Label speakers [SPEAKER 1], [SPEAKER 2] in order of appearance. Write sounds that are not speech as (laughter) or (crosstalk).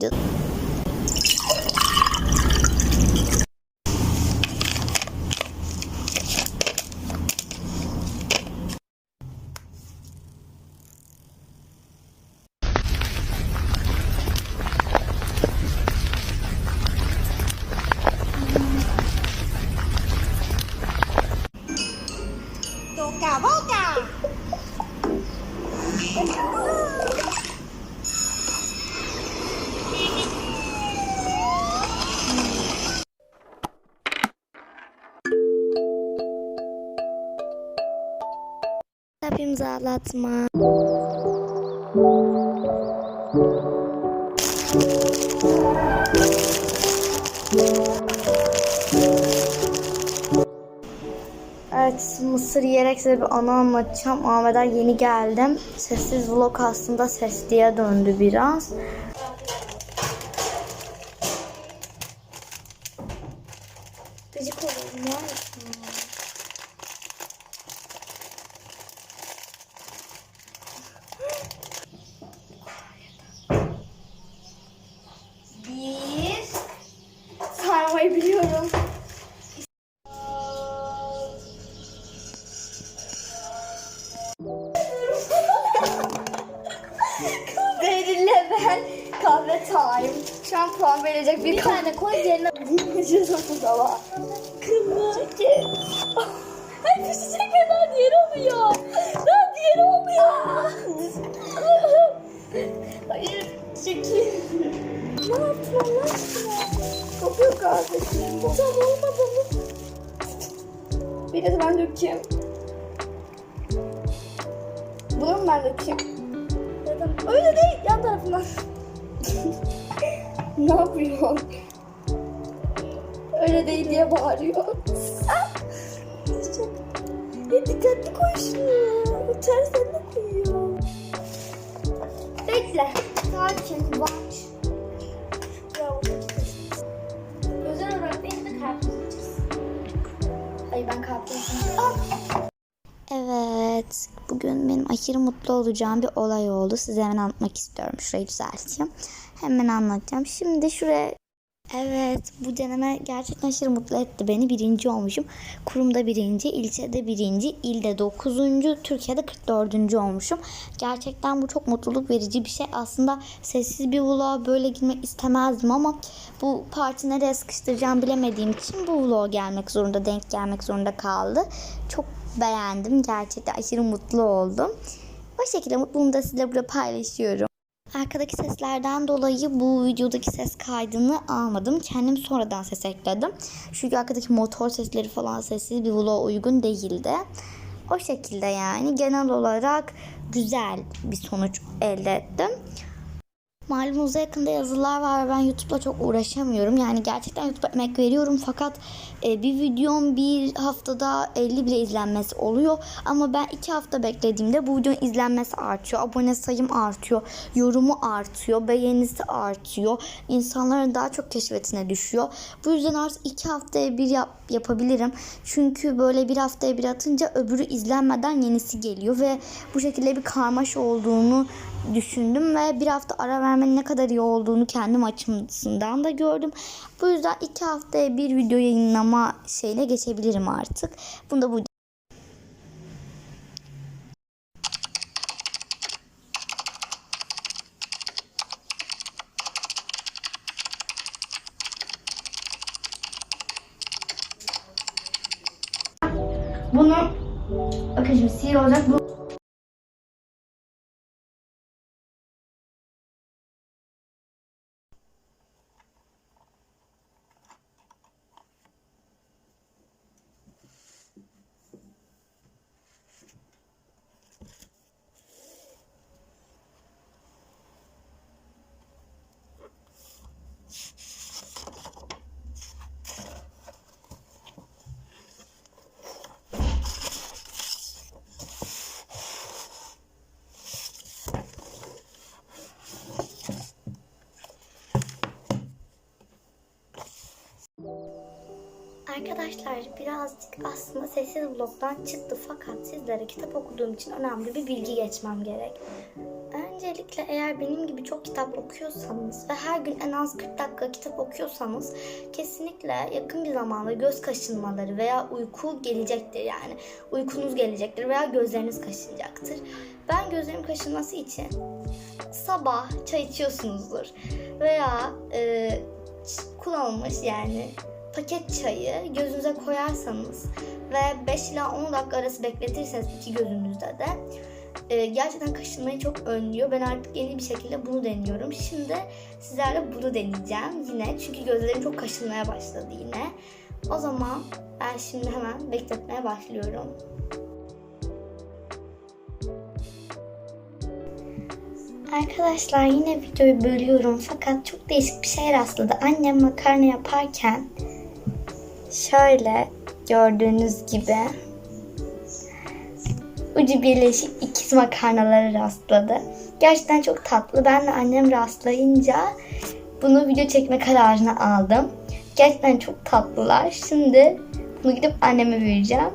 [SPEAKER 1] Boca, boca.
[SPEAKER 2] Kitap imzalatma. Evet, mısır yiyerek size bir anı anlatacağım. Ahmet'e yeni geldim. Sessiz vlog aslında sesliye döndü biraz. Kahve time. Şu an puan verecek bir,
[SPEAKER 1] Bir tane koy yerine.
[SPEAKER 2] Dinleyeceğiz ama. Kırmızı. (laughs)
[SPEAKER 1] Ay fişi çekme daha diğeri oluyor. Daha diğeri oluyor. (laughs)
[SPEAKER 2] Hayır, çekil. Ne yaptın Allah aşkına? Kopuyor kardeşim. Bu tam olmadı mı? Bir de ben dökeyim. Bunu mu ben dökeyim? Öyle değil, yan tarafından. Ne yapıyor? Öyle değil diye bağırıyor. Ya dikkatli koy şunu. Tersten de koyuyor. Bekle. Sakin. Bak.
[SPEAKER 1] Özel olarak benim de yiyeceğiz.
[SPEAKER 2] Hayır ben kalkıyorum. Evet. Bugün benim aşırı mutlu olacağım bir olay oldu. Size hemen anlatmak istiyorum. Şurayı düzelteyim. Hemen anlatacağım. Şimdi şuraya Evet bu deneme gerçekten aşırı mutlu etti beni. Birinci olmuşum. Kurumda birinci, ilçede birinci, ilde dokuzuncu, Türkiye'de 44. olmuşum. Gerçekten bu çok mutluluk verici bir şey. Aslında sessiz bir vloga böyle girmek istemezdim ama bu parti nereye sıkıştıracağım bilemediğim için bu vloga gelmek zorunda, denk gelmek zorunda kaldı. Çok beğendim. Gerçekten aşırı mutlu oldum. O şekilde mutluluğumu da sizinle burada paylaşıyorum. Arkadaki seslerden dolayı bu videodaki ses kaydını almadım. Kendim sonradan ses ekledim. Çünkü arkadaki motor sesleri falan sessiz bir vloga uygun değildi. O şekilde yani genel olarak güzel bir sonuç elde ettim. Malumunuz yakında yazılar var ve ben YouTube'la çok uğraşamıyorum. Yani gerçekten YouTube'a emek veriyorum fakat e, bir videom bir haftada 50 bile izlenmesi oluyor. Ama ben 2 hafta beklediğimde bu videonun izlenmesi artıyor. Abone sayım artıyor. Yorumu artıyor. Beğenisi artıyor. İnsanların daha çok keşfetine düşüyor. Bu yüzden artık 2 haftaya bir yap, yapabilirim. Çünkü böyle bir haftaya bir atınca öbürü izlenmeden yenisi geliyor ve bu şekilde bir karmaşa olduğunu düşündüm ve bir hafta ara vermenin ne kadar iyi olduğunu kendim açımdan da gördüm. Bu yüzden iki haftaya bir video yayınlama şeyine geçebilirim artık. Bunu da bu Bunu bakın şimdi sihir olacak. Bu Arkadaşlar birazcık aslında sessiz bloktan çıktı fakat sizlere kitap okuduğum için önemli bir bilgi geçmem gerek. Öncelikle eğer benim gibi çok kitap okuyorsanız ve her gün en az 40 dakika kitap okuyorsanız kesinlikle yakın bir zamanda göz kaşınmaları veya uyku gelecektir yani. Uykunuz gelecektir veya gözleriniz kaşınacaktır. Ben gözlerim kaşınması için sabah çay içiyorsunuzdur veya e, kullanılmış yani paket çayı gözünüze koyarsanız ve 5 ila 10 dakika arası bekletirseniz iki gözünüzde de e, gerçekten kaşınmayı çok önlüyor. Ben artık yeni bir şekilde bunu deniyorum. Şimdi sizlerle bunu deneyeceğim yine. Çünkü gözlerim çok kaşınmaya başladı yine. O zaman ben şimdi hemen bekletmeye başlıyorum. Arkadaşlar yine videoyu bölüyorum fakat çok değişik bir şeye rastladı. Annem makarna yaparken şöyle gördüğünüz gibi ucu birleşik ikiz makarnaları rastladı. Gerçekten çok tatlı. Ben de annem rastlayınca bunu video çekme kararını aldım. Gerçekten çok tatlılar. Şimdi bunu gidip anneme vereceğim.